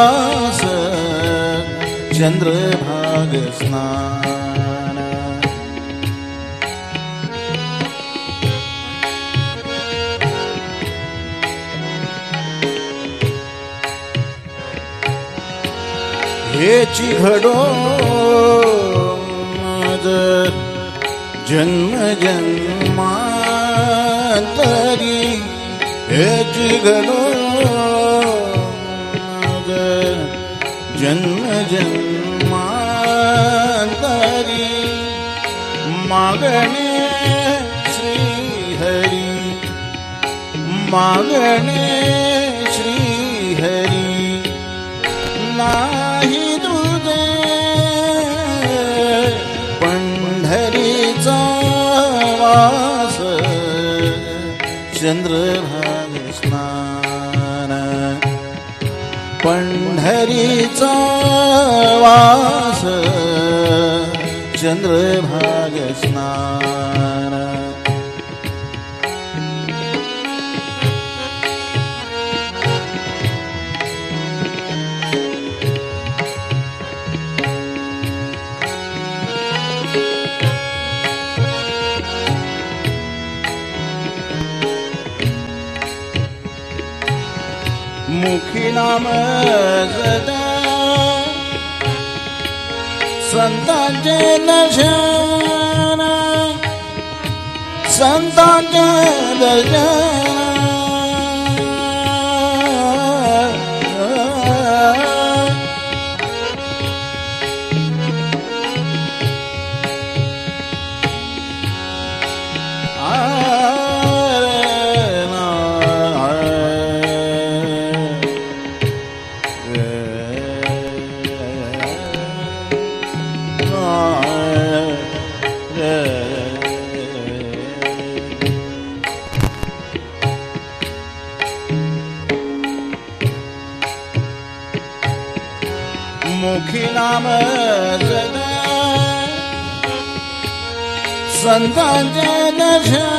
आस चंद्रभाग स्नान। हेची घडो माझ जन्म जन्मांतरी हेची घडो जन्म जन्मांतरी मागणे श्रीहरी मागणे श्रीहरी। नाही तुझे पंढरीचा वास चंद्रभा हरीचा वास चंद्रभाग स्नान मुखी नाम सदा संतांचे दर्शन namazını Sandan cedefene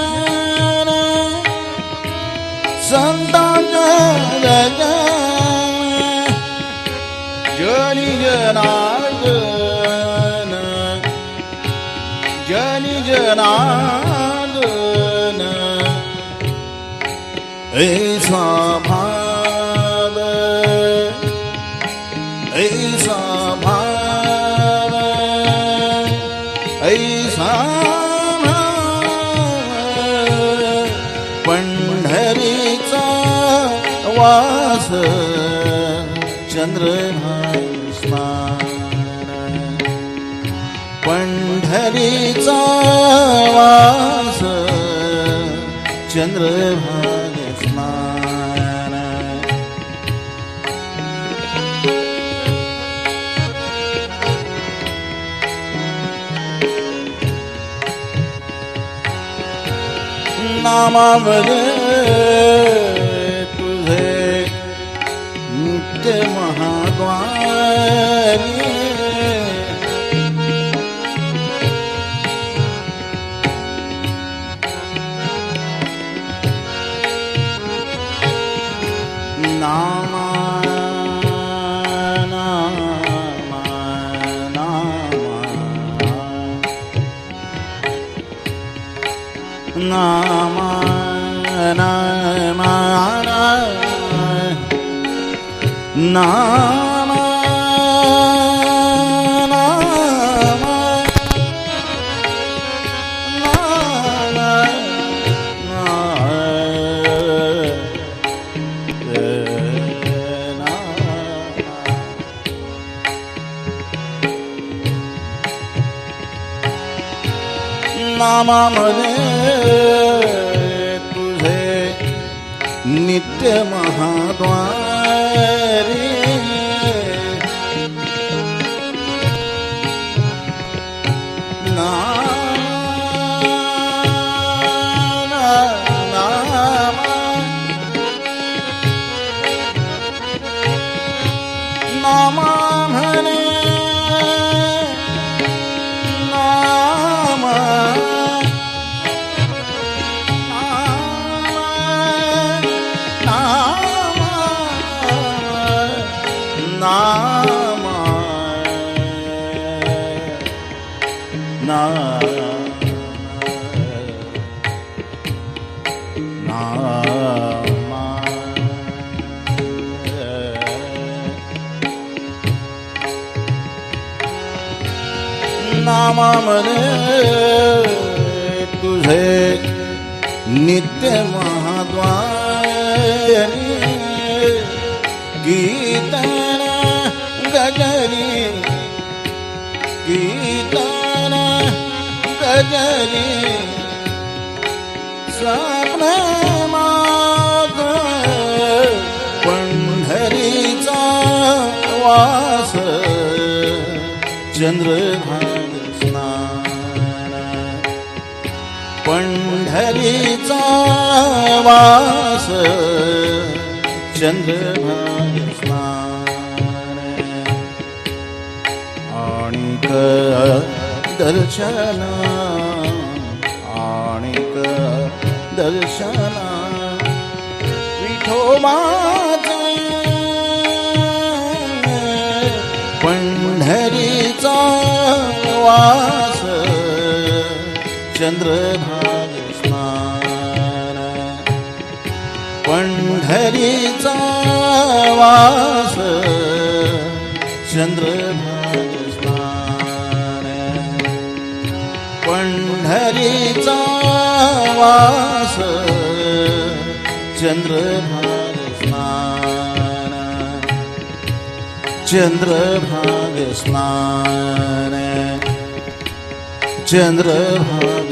Sandan cedefene Gönlün ardını Gönlün ardını Ey sahabe Ey sahabe वास चंद्रभाग स्नान पंढरीचा वास चंद्रभाग स्नान नित्य महाद्वारी नामा नामा नामा नामामध्ये तुझे नित्य महाद्वार नामा ना नामामध्ये तुझे नित्य महाद्वार गीता गजरी गीताना गजरी स्वप्न माग पंढरीचा वास चंद्रभाग स्नान पंढरीचा वास चंद्रभाग दर्शन आणिक दर्शन विठोबाचे पंढरीचा वास चंद्रभाग स्नान पंढरीचा वास चंद्रभाग वास चंद्रभाग स्नान चंद्रभाग स्नान चंद्रभाग